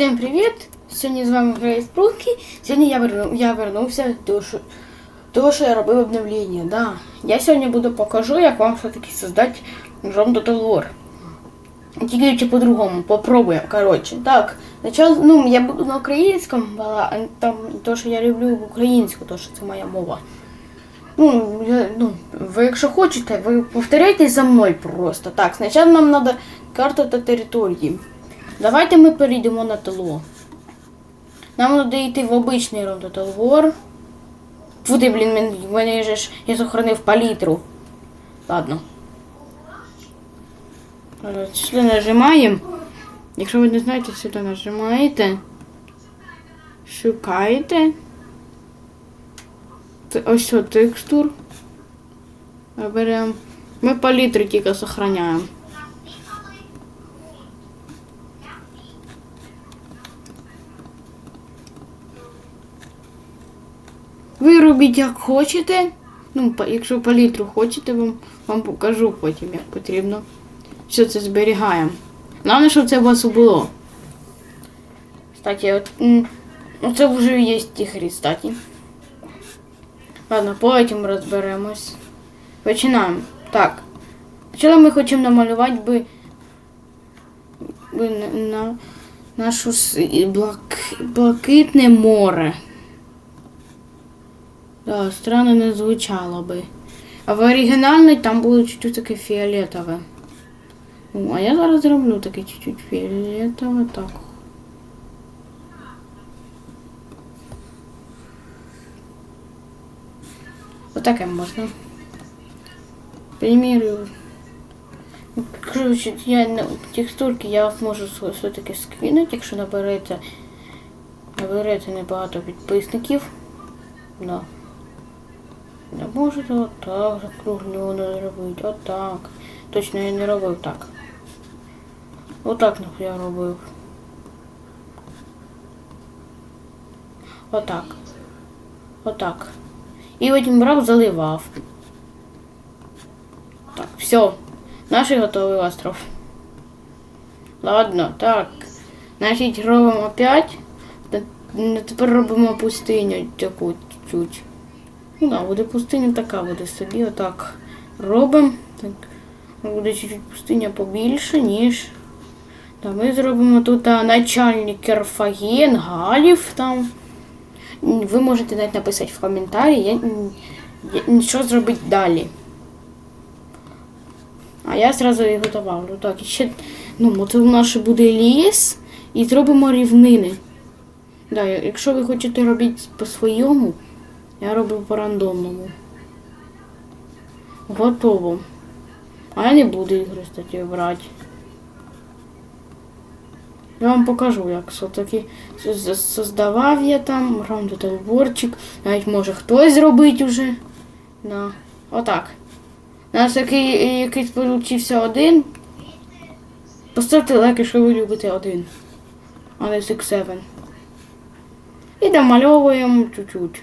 Всім привіт! Сьогодні з вами Грейс Прутки. Сьогодні я, верну, я вернувся до того, що я робив обновлення. Да. Я сьогодні буду покажу, як вам все-таки создати Ром War. Тільки по-другому, попробуємо. Коротше, так. Спочатку, ну, я буду на українському, а там то, що я люблю українську, то що це моя мова. Ну, я, ну, ви якщо хочете, ви повторяйте за мною просто. Так, спочатку нам треба карта та території. Давайте ми перейдемо на ТЛО. Нам треба йти в обичний ром Total War. Фу блін, мене ж я сохранив палітру. Ладно. Е, Сюди нажимаємо. Якщо ви не знаєте, сюди нажимаєте. Шукаєте. Ось що, текстур. Беремо. Ми палітру тільки сохраняємо. Ви робіть як хочете. Ну, якщо палітру хочете, вам, вам покажу потім, як потрібно. Все це зберігаємо. Головне, щоб це у вас було. Кстати, от, ну це вже є тій кстати. Ладно, потім розберемось. Починаємо. Так. Спочатку ми хочемо намалювати би, би на, на нашу блак, блакитне море. Да, странно не звучало би. А в оригінальній там було чуть-чуть таке фіолетове. О, а я зараз зроблю таке чуть-чуть фіолетове. Так. Отаке можна. Примірю. Короче, я на текстурки я можу все- все-таки скинути, якщо наберете, наберете небагато підписників. Да. Не можете отак закруглено зробити. Отак. Точно я не робив так. Отак я робив. Отак. Отак. І потім брав, заливав. Так, все. Наш готовий остров. Ладно, так. Значить, робимо опять. М, Тепер робимо пустиню таку чуть. Ну да, буде пустиня така, буде собі. Отак робимо. Так. Буде чуть-чуть пустиня побільше, ніж. Та ми зробимо тут а, начальник Керфаген, Галів там. Ви можете навіть написати в коментарі, я, я, що зробити далі. А я зразу його добавлю. Так, і ще, ну, це у нас буде ліс і зробимо рівнини. Да, якщо ви хочете робити по-своєму, я роблю по рандомному. Готово. А я не буду ігри, кстати, брати. Я вам покажу, як все-таки создавав я там, раундотелворчик. Навіть може хтось зробить уже. Да. Отак. У нас який, якийсь получився один. Поставте лайк, якщо ви любите один. А не 6-7. І домальовуємо чуть-чуть.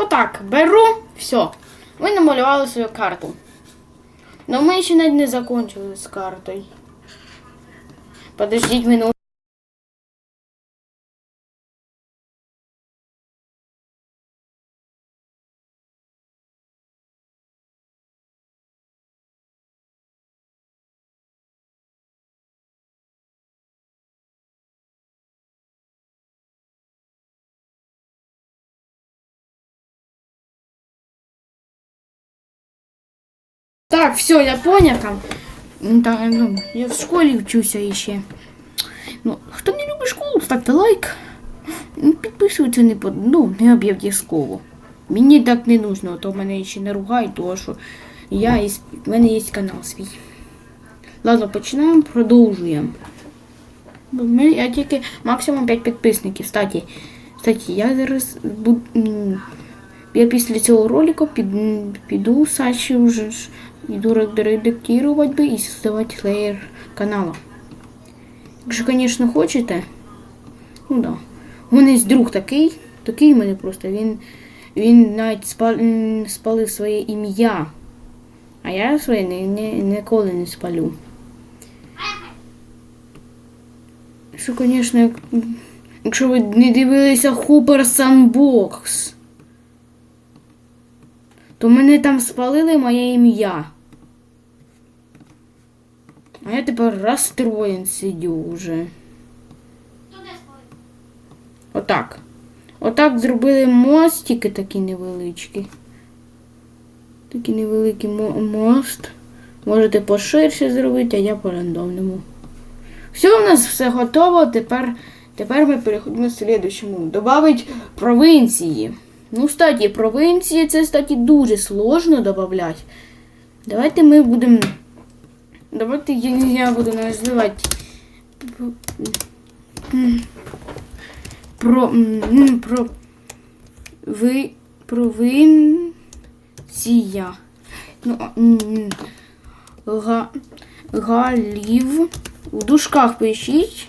Отак, беру, все. Ви намалювали свою карту. Но ми ще навіть не закончили з картою. Подождіть минуту. Так, все, я понял там. Ну, ну, я в школі вчуся ще. Ну, хто не любить школу, ставте лайк. Ну, Підписуйтесь не по ну, не обов'язково. Мені так не нужно, а то мене ще не ругають, тому що я із, в мене є канал свій. Ладно, починаємо, продовжуємо. Я тільки максимум 5 підписників. Кстати, кстати, я зараз буду. Я після цього ролика під, піду Саші вже ж йду редактувати би і создавати леєр каналу. Якщо, звісно, хочете, ну да. У мене є друг такий, такий в мене просто, він, він навіть спал, спалив своє ім'я А я своє ні, ні, ніколи не спалю. Що, звісно, як- якщо ви не дивилися Хупер Санбокс, то мене там спалили моє ім'я. А я тепер розстроєн сидю вже. Отак. Отак зробили мостики такі невеличкі. Такий невеликий мо- мост. Можете поширше зробити, а я по рандомному. Все, у нас все готово. Тепер, тепер ми переходимо к слідчому. Добавить провинції. Ну, кстати, провинції це, кстати, дуже сложно додавати. Давайте ми будемо. Давайте я, я буду називати. Про. Про. Ви. Провинція. Ну, га, галів. В дужках пишіть.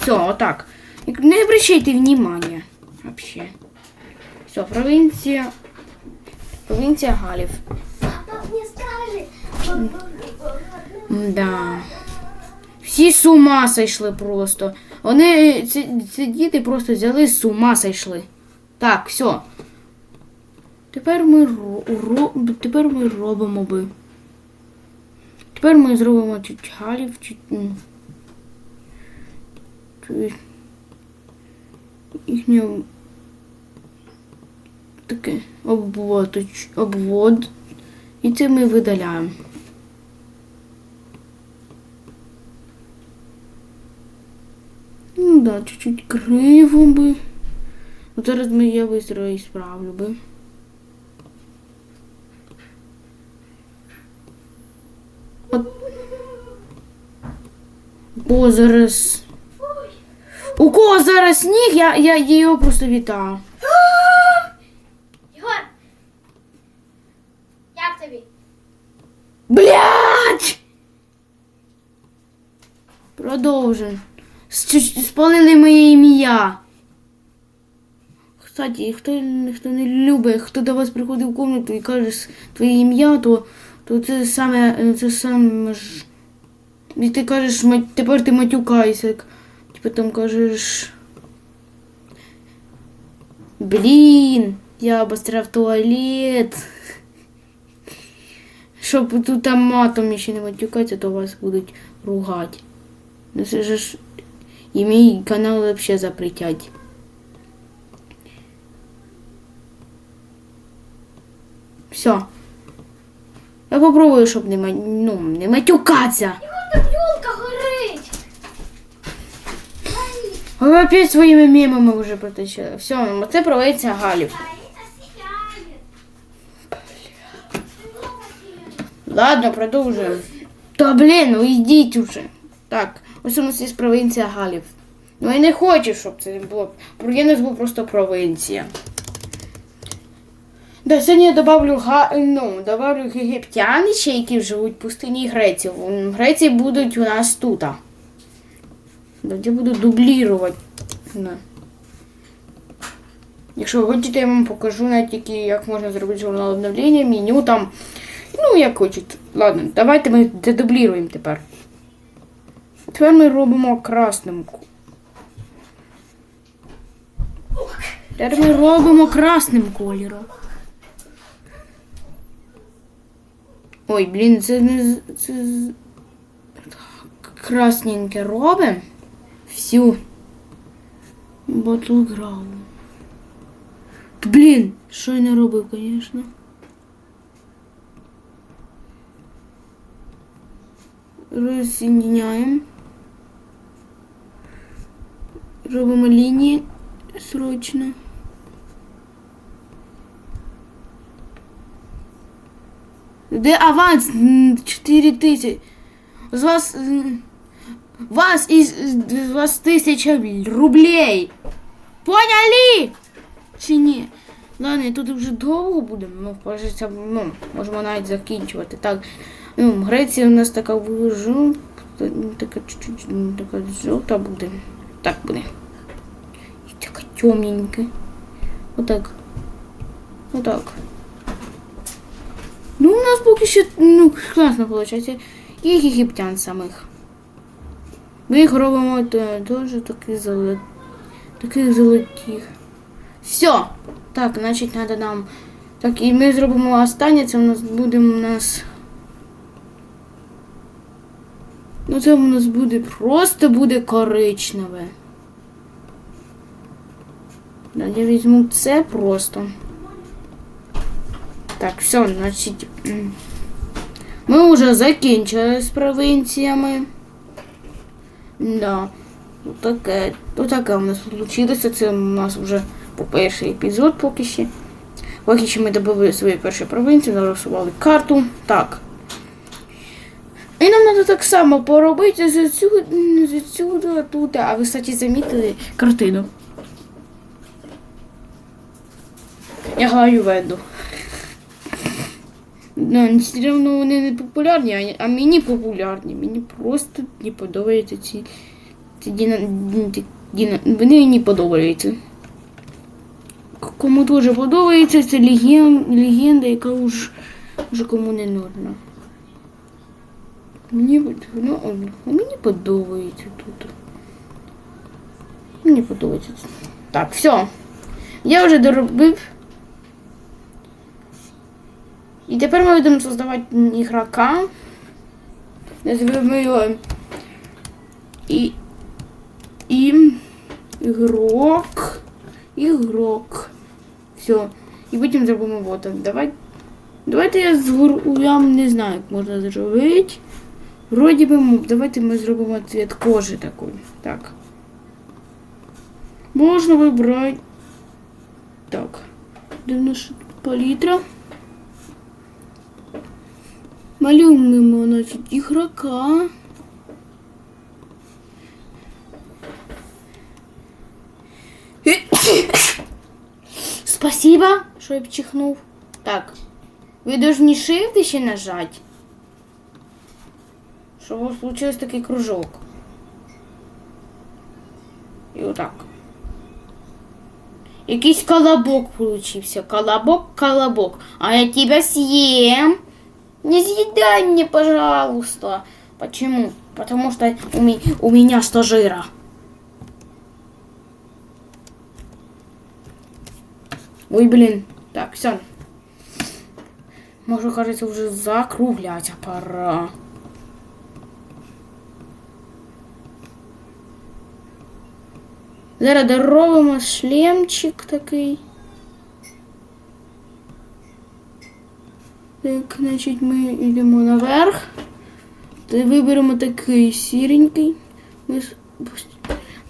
Все, отак. Не обращайте внимания. Вообще. Все, провинція. Провинція Галів. Папа мне скажи. Да. Всі з ума сойшли просто. Вони, ці, ці діти просто взяли з ума сойшли. Так, все. Тепер ми, ро, тепер ми робимо би. Тепер ми зробимо чуть галів, чуть. їхнє таке обвод, обвод. І це ми видаляємо. Ну да, чуть-чуть криво би. Ну зараз ми я быстро і справлю би. От. О, зараз. У кого зараз сніг, я, я його просто вітаю. С- Спалили моє ім'я. Кстати, хто, хто не любить, хто до вас приходить в комнату і каже твоє ім'я, то, то це саме це саме ж. І ти кажеш, тепер ти матюкайся. Типу там кажеш. Блін, я обостряв туалет. Щоб тут там матом ще не матюкатися, то вас будуть ругати. Ну це ж і мій канал взагалі запретять. Все. Я попробую, щоб не, ну, не матюкатися. Елка горить! Ви опять своїми мемами вже протечили. Все, це проводиться Галів. Ладно, продовжуємо. Та блін, ну йдіть уже. Так, ось у нас є провінція Галів. Ну я не хочу, щоб це було. Бур'янець був просто провінція. Да, сьогодні я добавлю, га... ну, добавлю єгиптян ще, які живуть в пустині Греції будуть у нас тут. Я буду дублірувати. Да. Якщо ви хочете, я вам покажу навіть тільки, як можна зробити журнал обновлення, меню там. Ну, як хочете. Ладно, давайте ми дедубліруємо тепер. Тепер ми робимо красним. Тепер ми робимо красним кольором. Ой, блін, це не це красненьке робимо. Всю. Battleground. Блін, що я не робив, звісно. Розсоединяємо. Робимо лінії срочно. Де аванс? М, 4 тисячі. З вас. Вас із з вас тисяча рублей. Поняли? Чи ні? Ладно, тут вже довго будемо. Ну, кажеться, ну, можемо навіть закінчувати. Так. Ну, Греція у нас така жовта, така чуть-чуть ну, така жовта буде. Так буде. І така темненька. Отак. Отак. Ну, у нас поки що ну, класно виходить. І єгиптян самих. Ми їх робимо те- теж таких золотих. Таких золотих. Все. Так, значить, треба нам. Так, і ми зробимо останнє, це у нас буде у нас. Ну, це у нас буде просто буде коричневе. Да, Я візьму це просто. Так, все, значить. Ми вже закінчили з провінціями. Да. Таке, то таке у нас вийшло. Це у нас вже по перший епізод поки ще. Поки що ми добили свої перші провінції, нарисували карту. Так. І нам треба так само поробити з цього тут. А ви, кстати, замітили картину. Я граю веду. Ну, все одно вони не популярні, а- мені популярні. Мені просто не подобаються ці. ці діна, діна, вони мені подобаються. Кому дуже подобається, це леген, легенда, яка уж, вже кому не нужна. Мені, ну, мені подобається тут. Мені подобається. Так, все. Я вже доробив. І тепер ми будемо создавати ігрока. Називаємо його і, і ігрок. Ігрок. Все. І потім зробимо вот. Давай, давайте я згору, я не знаю, як можна зробити. Вроді би, давайте ми зробимо цвет кожи такий. Так. Можна вибрати. Так. Де наша палітра? Малюємо, значить, ігрока. Спасибо, що я вчихнув. Так. Ви должны shift ще нажать. Вас получился такий кружок. І отак. Якийсь колобок получився. Колобок, колобок. А я тебя съем. Не съедай мне, пожалуйста. Почему? Потому что у, ми- у меня 100 жира. Ой, блин. Так, все. Може, кажется, уже закругляться пора. Зараз доробимо шлемчик такий. Так, значить, ми йдемо наверх. Виберемо такий сіренький. Ми...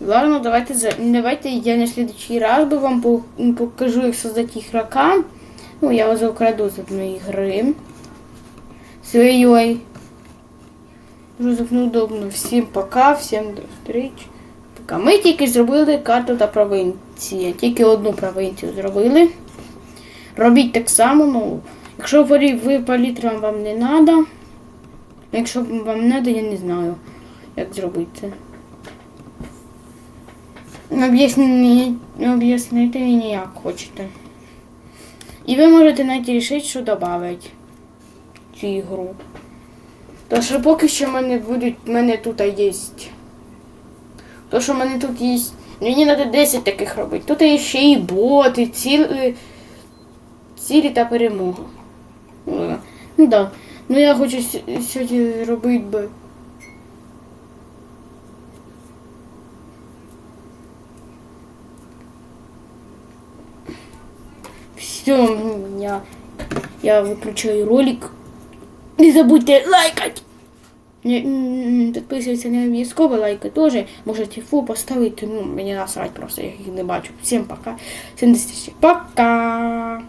Ладно, давайте, давайте я на следующий раз би вам покажу, як создати ігрока. Ну, я вас украду з одної гри. Ой. Дуже неудобно. Всім пока, всім до зустрічі. Пока. Ми тільки зробили карту та провінції. Тільки одну провінцію зробили. Робіть так само, ну, якщо ви, ви палітра вам не треба. Якщо вам не треба, я не знаю, як зробити це. Об'яснити мені, як хочете. І ви можете навіть рішити, що додати цю ігру. То що поки що в мене будуть, в мене тут є. То, що в мене тут є. Мені треба 10 таких робити. Тут є ще і боти, цілі, цілі та перемога. Да. Ну я хочу сьогодні зробити би. Все, я, я выключаю ролик. Не забудьте лайкать! Не, Підписуйтесь не обов'язково, лайки теж. Можете фу поставити, ну, мені насрать просто, я їх не бачу. Всім пока. Всім до зустрічі. Пока!